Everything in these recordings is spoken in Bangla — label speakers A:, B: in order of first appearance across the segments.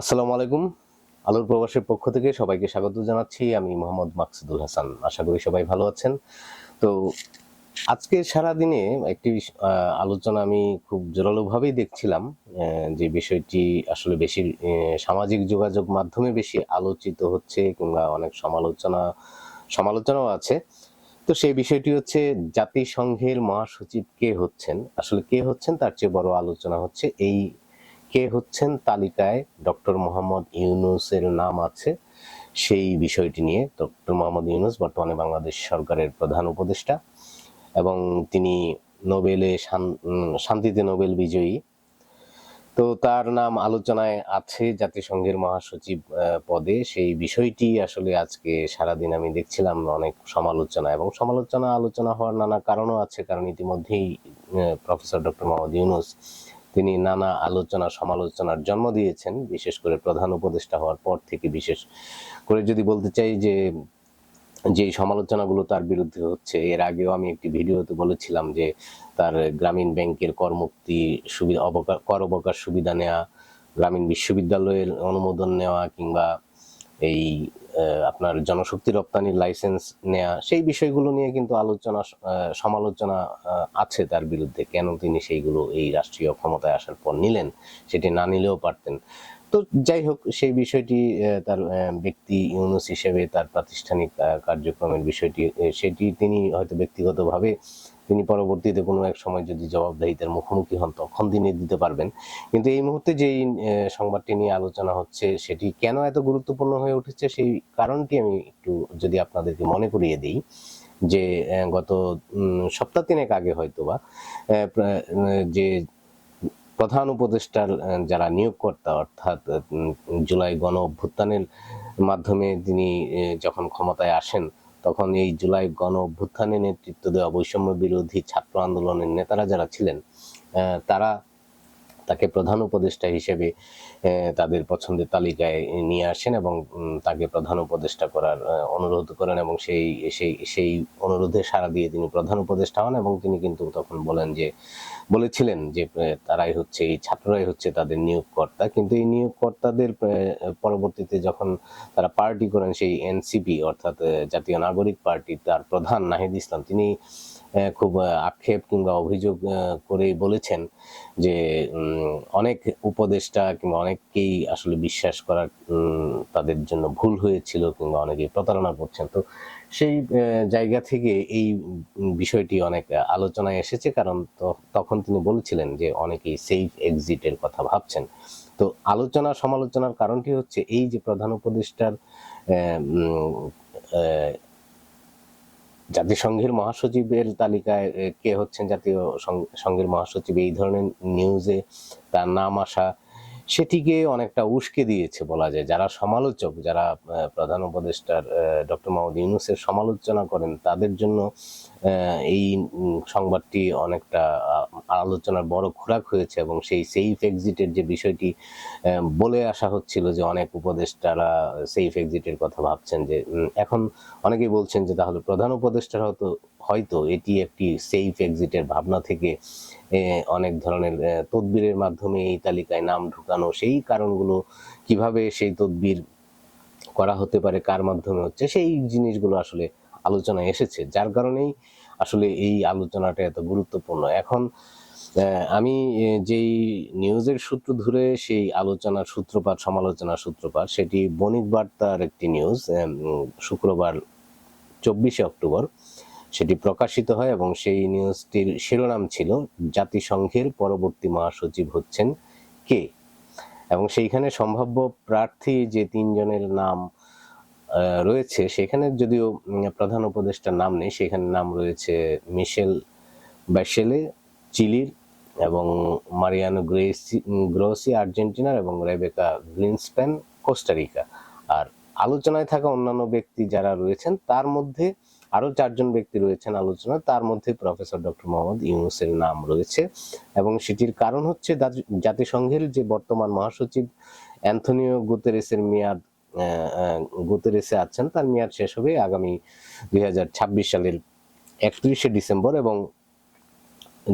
A: আসসালামু আলাইকুম। আলোর প্রবাসের পক্ষ থেকে সবাইকে স্বাগত জানাচ্ছি। আমি মোহাম্মদ মাকসুদুল হাসান। আশা করি সবাই ভালো আছেন। তো আজকে সারা দিনে একটি আলোচনা আমি খুব জোরালোভাবেই দেখছিলাম যে বিষয়টি আসলে বেশি সামাজিক যোগাযোগ মাধ্যমে বেশি আলোচিত হচ্ছে কিংবা অনেক সমালোচনা, সমালোচনাও আছে। তো সেই বিষয়টি হচ্ছে, জাতিসংঘের মহাসচিব কে হচ্ছেন? আসলে কে হচ্ছেন? তার চেয়ে বড় আলোচনা হচ্ছে এই কে হচ্ছেন তালিকায় ডক্টর মোহাম্মদ ইউনুসের নাম আছে। সেই বিষয়টি নিয়ে ডক্টর মোহাম্মদ ইউনুস বর্তমানে বাংলাদেশ সরকারের প্রধান উপদেষ্টা এবং তিনি নোবেলে শান্তিতে নোবেল বিজয়ী। তো তার নাম আলোচনায় আছে জাতিসংঘের মহাসচিব পদে। সেই বিষয়টি আসলে আজকে সারাদিন আমি দেখছিলাম অনেক সমালোচনা এবং সমালোচনা আলোচনা হওয়ার নানা কারণও আছে, কারণ ইতিমধ্যেই প্রফেসর ডক্টর মোহাম্মদ ইউনুস তিনি নানা আলোচনা, সমালোচনার জন্ম দিয়েছেন। বিশেষ করে প্রধান উপদেষ্টা হওয়ার পর থেকে বিশেষ করে যদি বলতে চাই যে যে সমালোচনাগুলো তার বিরুদ্ধে হচ্ছে, এর আগেও আমি একটি ভিডিওতে বলেছিলাম যে, তার গ্রামীণ ব্যাংকের করমুক্তি সুবিধা, অবকাশ, কর অবকাশ সুবিধা নেওয়া গ্রামীণ বিশ্ববিদ্যালয়ের অনুমোদন নেওয়া কিংবা এই আপনার জনশক্তি রপ্তানির লাইসেন্স নেয়া, সেই বিষয়গুলো নিয়ে কিন্তু আলোচনা সমালোচনা আছে তার বিরুদ্ধে। কেন তিনি সেইগুলো এই রাষ্ট্রীয় ক্ষমতায় আসার পর নিলেন, সেটি না নিলেও পারতেন। তো যাই হোক সেই বিষয়টি তার ব্যক্তি ইউনুস হিসেবে তার প্রাতিষ্ঠানিক কার্যক্রমের বিষয়টি সেটি তিনি হয়তো ব্যক্তিগতভাবে তিনি পরবর্তীতে কোনো এক সময় যদি জবাবদাহিতার মুখোমুখি হন তখন তিনি দিতে পারবেন। কিন্তু এই মুহূর্তে যেই সংবাদটি নিয়ে আলোচনা হচ্ছে সেটি কেন এত গুরুত্বপূর্ণ হয়ে উঠেছে সেই কারণটি আমি একটু যদি আপনাদেরকে মনে করিয়ে দিই যে গত সপ্তাহ তিনেক আগে প্রা- আহ, যে প্রধান উপদেষ্টার যারা নিয়োগকর্তা, অর্থাৎ জুলাই গণ অভ্যুত্থানের মাধ্যমে তিনি যখন ক্ষমতায় আসেন, তখন এই জুলাই গণ অভ্যুত্থানে নেতৃত্ব দেওয়া বৈষম্য বিরোধী ছাত্র আন্দোলনের নেতারা যারা ছিলেন তারা তাকে প্রধান উপদেষ্টা হিসেবে তাদের পছন্দের তালিকায় নিয়ে আসেন এবং তাকে প্রধান উপদেষ্টা করার অনুরোধ করেন এবং সেই সেই সেই অনুরোধে সাড়া দিয়ে তিনি প্রধান উপদেষ্টা হন এবং তিনি কিন্তু তখন বলেন যে, বলেছিলেন যে তারাই হচ্ছে, এই ছাত্ররাই হচ্ছে তাদের নিয়োগকর্তা। কিন্তু এই নিয়োগকর্তাদের পরবর্তীতে যখন তারা পার্টি করেন, সেই এনসিপি অর্থাৎ জাতীয় নাগরিক পার্টি, তার প্রধান নাহিদ ইসলাম, তিনি খুব আক্ষেপ কিংবা অভিযোগ করে বলেছেন যে অনেক উপদেষ্টা কিংবা অনেককেই আসলে বিশ্বাস করার তাদের জন্য ভুল হয়েছিল কিংবা অনেকেই প্রতারণা করছেন। তো সেই জায়গা থেকে এই বিষয়টি অনেক আলোচনায় এসেছে। কারণ তখন তিনি বলেছিলেন যে, অনেকেই সেফ এক্সিটের কথা ভাবছেন। তো আলোচনা, সমালোচনার কারণটি হচ্ছে এই যে প্রধান উপদেষ্টার জাতিসংঘের মহাসচিবের তালিকায় কে হচ্ছেন জাতীয় সংঘের মহাসচিব? এই ধরনের নিউজে তার নাম আসা সেটিকে অনেকটা উস্কে দিয়েছে বলা যায়। যারা সমালোচক, যারা প্রধান উপদেষ্টার ডক্টর মোহাম্মদ ইউনুসের সমালোচনা করেন, তাদের জন্য এই সংবাদটি অনেকটা আলোচনার বড় খোরাক হয়েছে এবং সেই সেফ এক্সিটের যে বিষয়টি বলে আসা হচ্ছিল যে অনেক উপদেষ্টারা সেফ এক্সিটের কথা ভাবছেন যে এখন অনেকেই বলছেন যে তাহলে প্রধান উপদেষ্টার হয়তো হয়তো এটি একটি সেফ এক্সিটের ভাবনা থেকে অনেক ধরনের তদবিরের মাধ্যমে এই তালিকায় নাম ঢুকানো, সেই কারণগুলো কীভাবে সেই তদবির করা হতে পারে, কার মাধ্যমে হচ্ছে, সেই জিনিসগুলো আসলে আলোচনায় এসেছে। যার কারণেই আসলে এই আলোচনাটা এত গুরুত্বপূর্ণ। এখন আমি যেই নিউজের সূত্র ধরে সেই আলোচনার সূত্রপাত সমালোচনার সূত্রপাত, সেটি বণিক বার্তার একটি নিউজ শুক্রবার, চব্বিশে অক্টোবর। সেটি প্রকাশিত হয় এবং সেই নিউজটির শিরোনাম ছিল, জাতিসংঘের পরবর্তী মহাসচিব হচ্ছেন কে? এবং সেইখানে সম্ভাব্য প্রার্থী যে তিনজনের নাম রয়েছে, সেখানে যদিও প্রধান উপদেষ্টার নাম নেই, সেখানে নাম রয়েছে মিশেল ব্যাশেলে, চিলির এবং মারিয়ানো গ্রেসি, গ্রোসি আর্জেন্টিনার এবং রেবেকা গ্রিনস্প্যান কোস্টারিকা। আর আলোচনায় থাকা অন্যান্য ব্যক্তি যারা রয়েছেন, তার মধ্যে আরও চারজন ব্যক্তি রয়েছেন আলোচনা তার মধ্যে প্রফেসর ডক্টর মোহাম্মদ ইউনুসের নাম রয়েছে। এবং সেটির কারণ হচ্ছে জাতিসংঘের যে বর্তমান মহাসচিব অ্যান্থনিও গুতেরেসের মেয়াদ গুতেরেসে আছেন, তার মেয়াদ শেষ হবে আগামী দুই হাজার ছাব্বিশ সালের একত্রিশে ডিসেম্বর এবং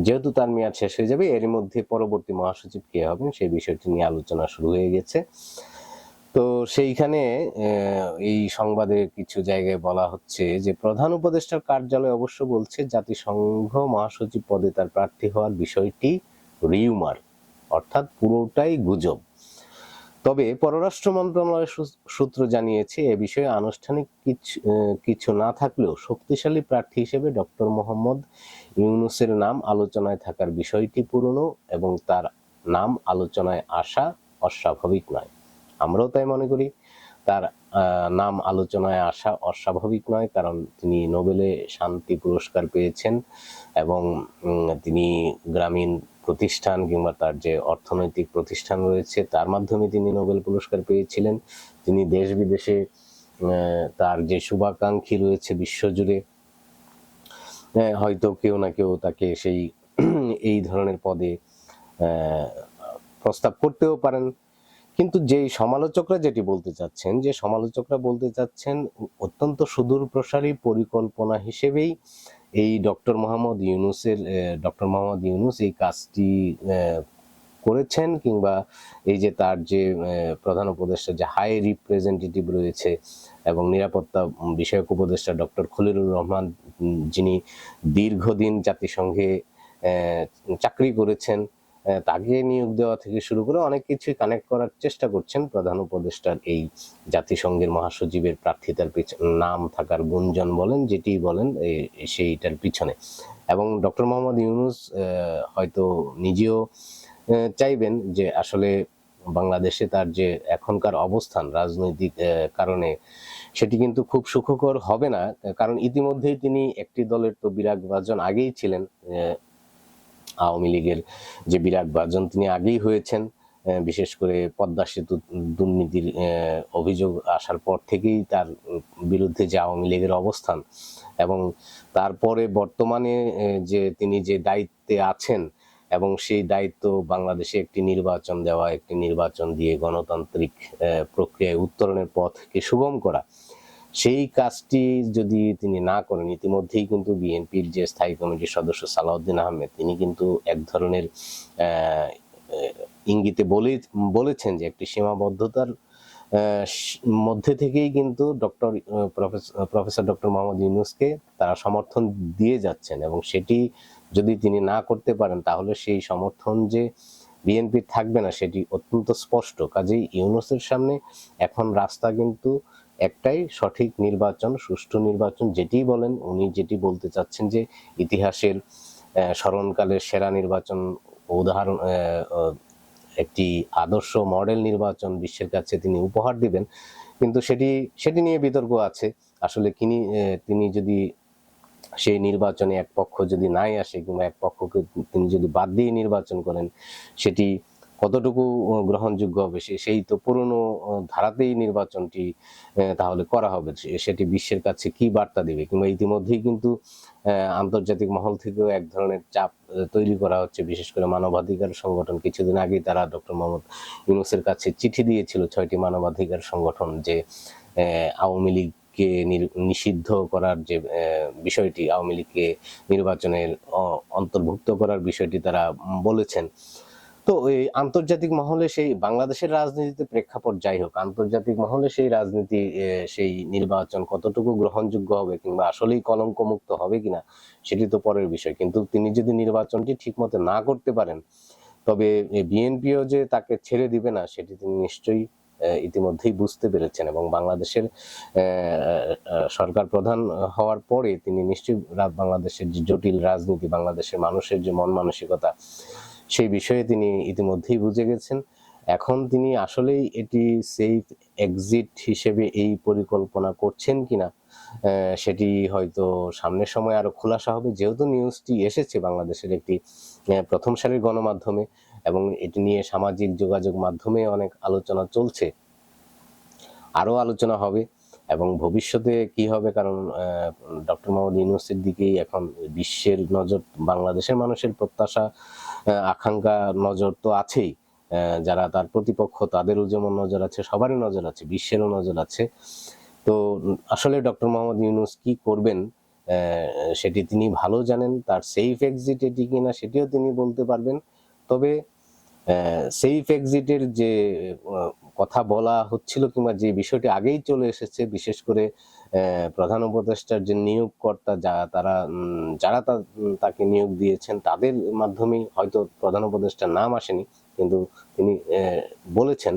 A: যেহেতু তার মেয়াদ শেষ হয়ে যাবে এর মধ্যে পরবর্তী মহাসচিব কে হবেন, সেই বিষয়টি নিয়ে আলোচনা শুরু হয়ে গেছে। তো সেইখানে এই সংবাদে কিছু জায়গায় বলা হচ্ছে যে, প্রধান উপদেষ্টার কার্যালয় অবশ্য বলছে জাতিসংঘ মহাসচিব পদে তার প্রার্থী হওয়ার বিষয়টি রিউমার, অর্থাৎ পুরোটাই গুজব। তবে পররাষ্ট্র মন্ত্রণালয়ের সূ- সূত্র জানিয়েছে, এ বিষয়ে আনুষ্ঠানিক কিছু কিছু না থাকলেও শক্তিশালী প্রার্থী হিসেবে ডক্টর মোহাম্মদ ইউনুসের নাম আলোচনায় থাকার বিষয়টি পুরনো এবং তার নাম আলোচনায় আসা অস্বাভাবিক নয়। আমরাও তাই মনে করি। তার নাম আলোচনায় আসা অস্বাভাবিক নয়, কারণ তিনি নোবেলে শান্তি পুরস্কার পেয়েছেন এবং তিনি গ্রামীণ প্রতিষ্ঠান কিংবা তার যে অর্থনৈতিক প্রতিষ্ঠান রয়েছে, তার মাধ্যমে তিনি নোবেল পুরস্কার পেয়েছিলেন। তিনি দেশ বিদেশে তার যে শুভাকাঙ্ক্ষী রয়েছে বিশ্বজুড়ে হয়তো কেউ না কেউ তাকে সেই, এই ধরনের পদে প্রস্তাব করতেও পারেন। কিন্তু যে সমালোচকরা যেটি বলতে চাচ্ছেন, যে সমালোচকরা বলতে চাচ্ছেন অত্যন্ত সুদূর প্রসারী পরিকল্পনা হিসেবেই এই ডক্টর মোহাম্মদ ইউনুসের ডক্টর মোহাম্মদ ইউনুস এই কাজটি করেছেন কিংবা এই যে তার যে প্রধান উপদেষ্টা, যে হাই রিপ্রেজেন্টেটিভ রয়েছে এবং নিরাপত্তা বিষয়ক উপদেষ্টা ডক্টর খলিলুর রহমান যিনি দীর্ঘদিন জাতিসংঘে চাকরি করেছেন তাকে নিয়োগ দেওয়া থেকে শুরু করে অনেক কিছুই কানেক্ট করার চেষ্টা করছেন প্রধান উপদেষ্টার এই জাতিসংঘের মহাসচিবের প্রার্থিতার নাম থাকার গুঞ্জন বলেন, যেটি বলেন সেইটার পিছনে। এবং ডক্টর মোহাম্মদ ইউনুস হয়তো নিজেও চাইবেন যে আসলে বাংলাদেশে তার যে এখনকার অবস্থান রাজনৈতিক কারণে সেটি কিন্তু খুব সুখকর হবে না। কারণ ইতিমধ্যেই তিনি একটি দলের তো বিরাগ আগেই ছিলেন আওয়ামী লীগের যে বিরাট বাজন, তিনি আগেই হয়েছেন বিশেষ করে পদ্মা সেতু দুর্নীতির অভিযোগ আসার পর থেকেই তার বিরুদ্ধে যে আওয়ামী লীগের অবস্থান এবং তারপরে বর্তমানে যে তিনি যে দায়িত্বে আছেন এবং সেই দায়িত্ব বাংলাদেশে একটি নির্বাচন দেওয়া, একটি নির্বাচন দিয়ে গণতান্ত্রিক প্রক্রিয়ায় উত্তরণের পথকে সুগম করা সেই কাজটি যদি তিনি না করেন, ইতিমধ্যেই কিন্তু বিএনপির যে স্থায়ী কমিটির সদস্য সালাউদ্দিন আহমেদ, তিনি কিন্তু এক ধরনের ইঙ্গিতে বলে, বলেছেন যে একটি সীমাবদ্ধতার মধ্যে থেকেই কিন্তু ডক্টর প্রফেসর ডক্টর মোহাম্মদ ইউনুসকে তারা সমর্থন দিয়ে যাচ্ছেন এবং সেটি যদি তিনি না করতে পারেন, তাহলে সেই সমর্থন যে বিএনপির থাকবে না সেটি অত্যন্ত স্পষ্ট। কাজেই ইউনুসের সামনে এখন রাস্তা কিন্তু একটাই সঠিক নির্বাচন, সুষ্ঠু নির্বাচন, যেটি বলেন উনি যেটি বলতে চাচ্ছেন যে ইতিহাসের স্মরণকালের সেরা নির্বাচন, উদাহরণ একটি আদর্শ মডেল নির্বাচন বিশ্বের কাছে তিনি উপহার দিবেন। কিন্তু সেটি সেটি নিয়ে বিতর্ক আছে। আসলে কিনি তিনি যদি সেই নির্বাচনে এক পক্ষ যদি নাই আসে কিংবা এক পক্ষকে তিনি যদি বাদ দিয়ে নির্বাচন করেন, সেটি কতটুকু গ্রহণযোগ্য হবে? সেই তো পুরনো ধারাতেই নির্বাচনটি তাহলে করা হবে। সেটি বিশ্বের কাছে কি বার্তা দিবে? কিংবা ইতিমধ্যেই কিন্তু আন্তর্জাতিক মহল থেকেও এক ধরনের চাপ তৈরি করা হচ্ছে। বিশেষ করে মানবাধিকার সংগঠন কিছুদিন আগেই তারা ডক্টর মোহাম্মদ ইউনুসের কাছে চিঠি দিয়েছিল ছয়টি মানবাধিকার সংগঠন যে আওয়ামী আওয়ামী লীগকে নিষিদ্ধ করার যে বিষয়টি, আওয়ামী লীগকে নির্বাচনের অন্তর্ভুক্ত করার বিষয়টি তারা বলেছেন। তো এই আন্তর্জাতিক মহলে সেই বাংলাদেশের রাজনীতিতে প্রেক্ষাপট যাই হোক, আন্তর্জাতিক মহলে সেই রাজনীতি সেই নির্বাচন কতটুকু গ্রহণযোগ্য হবে কিংবা আসলেই কলঙ্কমুক্ত হবে কিনা, সেটি তো পরের বিষয়। কিন্তু তিনি যদি নির্বাচনটি ঠিকমতো না করতে পারেন, তবে বিএনপিও যে তাকে ছেড়ে দিবে না, সেটি তিনি নিশ্চয়ই ইতিমধ্যেই বুঝতে পেরেছেন এবং বাংলাদেশের সরকার প্রধান হওয়ার পরে তিনি নিশ্চয়ই বাংলাদেশের যে জটিল রাজনীতি, বাংলাদেশের মানুষের যে মন মানসিকতা, সেই বিষয়ে তিনি ইতিমধ্যেই বুঝে গেছেন। এখন তিনি আসলেই এটি সেফ এক্সিট হিসেবে এই পরিকল্পনা করছেন কিনা সেটি হয়তো সামনের সময় আরও খোলাসা হবে। যেহেতু নিউজটি এসেছে বাংলাদেশের একটি প্রথম সারির গণমাধ্যমে এবং এটি নিয়ে সামাজিক যোগাযোগ মাধ্যমে অনেক আলোচনা চলছে। আরও আলোচনা হবে এবং ভবিষ্যতে কি হবে? কারণ ডক্টর মোহাম্মদ ইউনুসের দিকেই এখন বিশ্বের নজর, বাংলাদেশের মানুষের প্রত্যাশা আকাঙ্ক্ষা নজর তো আছেই। যারা তার প্রতিপক্ষ, তাদেরও যেমন নজর আছে, সবারই নজর আছে, বিশ্বেরও নজর আছে। তো আসলে ডক্টর মোহাম্মদ ইউনুস কি করবেন? সেটি তিনি ভালো জানেন, তার সেফ এক্সিট এটি কিনা সেটিও তিনি বলতে পারবেন। তবে সেফ এক্সিটের যে কথা বলা হচ্ছিল কিংবা যে বিষয়টি আগেই চলে এসেছে, বিশেষ করে প্রধান উপদেষ্টার যে নিয়োগকর্তা যা, তারা যারা তাকে নিয়োগ দিয়েছেন, তাদের মাধ্যমেই হয়তো প্রধান উপদেষ্টার নাম আসেনি, কিন্তু তিনি বলেছেন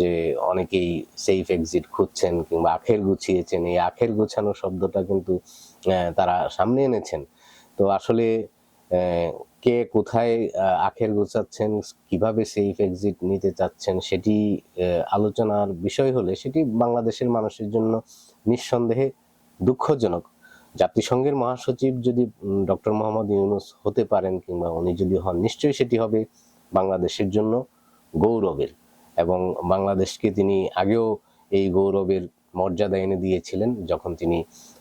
A: যে অনেকেই সেফ এক্সিট খুঁজছেন কিংবা আখের গুছিয়েছেন। এই আখের গোছানো শব্দটা কিন্তু তারা সামনে এনেছেন। তো আসলে কে কোথায় আখের গুছাচ্ছেন, কীভাবে সেফ এক্সিট নিতে চাচ্ছেন, সেটি আলোচনার বিষয় হলে সেটি বাংলাদেশের মানুষের জন্য নিঃসন্দেহে দুঃখজনক। জাতিসংঘের মহাসচিব যদি ডক্টর মোহাম্মদ ইউনুস হতে পারেন কিংবা উনি যদি হন, নিশ্চয়ই সেটি হবে বাংলাদেশের জন্য গৌরবের। এবং বাংলাদেশকে তিনি আগেও এই গৌরবের মর্যাদা এনে দিয়েছিলেন, যখন তিনি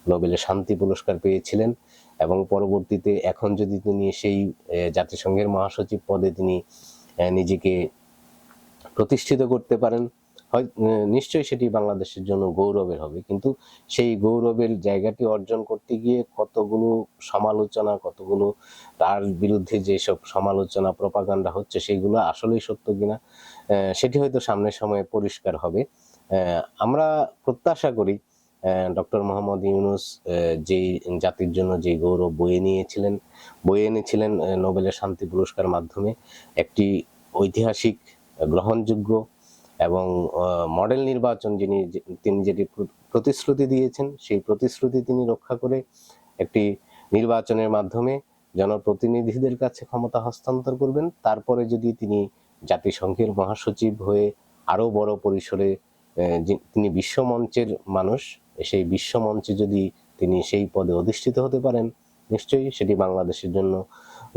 A: নোবেলের শান্তি পুরস্কার পেয়েছিলেন। এবং পরবর্তীতে এখন যদি তিনি সেই জাতিসংঘের মহাসচিব পদে তিনি নিজেকে প্রতিষ্ঠিত করতে পারেন, হয় নিশ্চয়ই সেটি বাংলাদেশের জন্য গৌরবের হবে। কিন্তু সেই গৌরবের জায়গাটি অর্জন করতে গিয়ে কতগুলো সমালোচনা, কতগুলো তার বিরুদ্ধে যেসব সমালোচনা, প্রপাগান্ডা হচ্ছে, সেইগুলো আসলেই সত্য কিনা সেটি হয়তো সামনের সময়ে পরিষ্কার হবে। আমরা প্রত্যাশা করি ডক্টর মোহাম্মদ ইউনুস যেই জাতির জন্য যে গৌরব বয়ে নিয়েছিলেন, বয়ে এনেছিলেন নোবেলের শান্তি পুরস্কার মাধ্যমে, একটি ঐতিহাসিক গ্রহণযোগ্য এবং মডেল নির্বাচন যিনি তিনি যেটি প্রতিশ্রুতি দিয়েছেন, সেই প্রতিশ্রুতি তিনি রক্ষা করে একটি নির্বাচনের মাধ্যমে জনপ্রতিনিধিদের কাছে ক্ষমতা হস্তান্তর করবেন। তারপরে যদি তিনি জাতিসংঘের মহাসচিব হয়ে আরও বড় পরিসরে তিনি বিশ্বমঞ্চের মানুষ সেই বিশ্বমঞ্চে যদি তিনি সেই পদে অধিষ্ঠিত হতে পারেন, নিশ্চয়ই সেটি বাংলাদেশের জন্য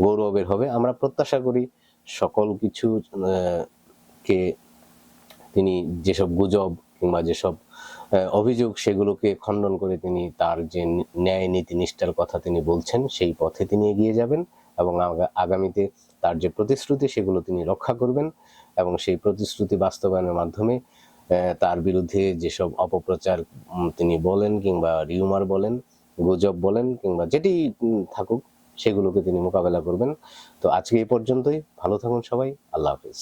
A: গৌরবের হবে। আমরা প্রত্যাশা করি সকল কিছু কে তিনি যেসব গুজব কিংবা যেসব অভিযোগ সেগুলোকে খণ্ডন করে তিনি তার যে ন্যায় নীতি নিষ্ঠার কথা তিনি বলছেন, সেই পথে তিনি এগিয়ে যাবেন এবং আগামীতে তার যে প্রতিশ্রুতি সেগুলো তিনি রক্ষা করবেন এবং সেই প্রতিশ্রুতি বাস্তবায়নের মাধ্যমে তার বিরুদ্ধে যেসব অপপ্রচার তিনি বলেন কিংবা রিউমার বলেন, গুজব বলেন কিংবা যেটি থাকুক, সেগুলোকে তিনি মোকাবেলা করবেন। তো আজকে এই পর্যন্তই। ভালো থাকুন সবাই। আল্লাহ হাফিজ।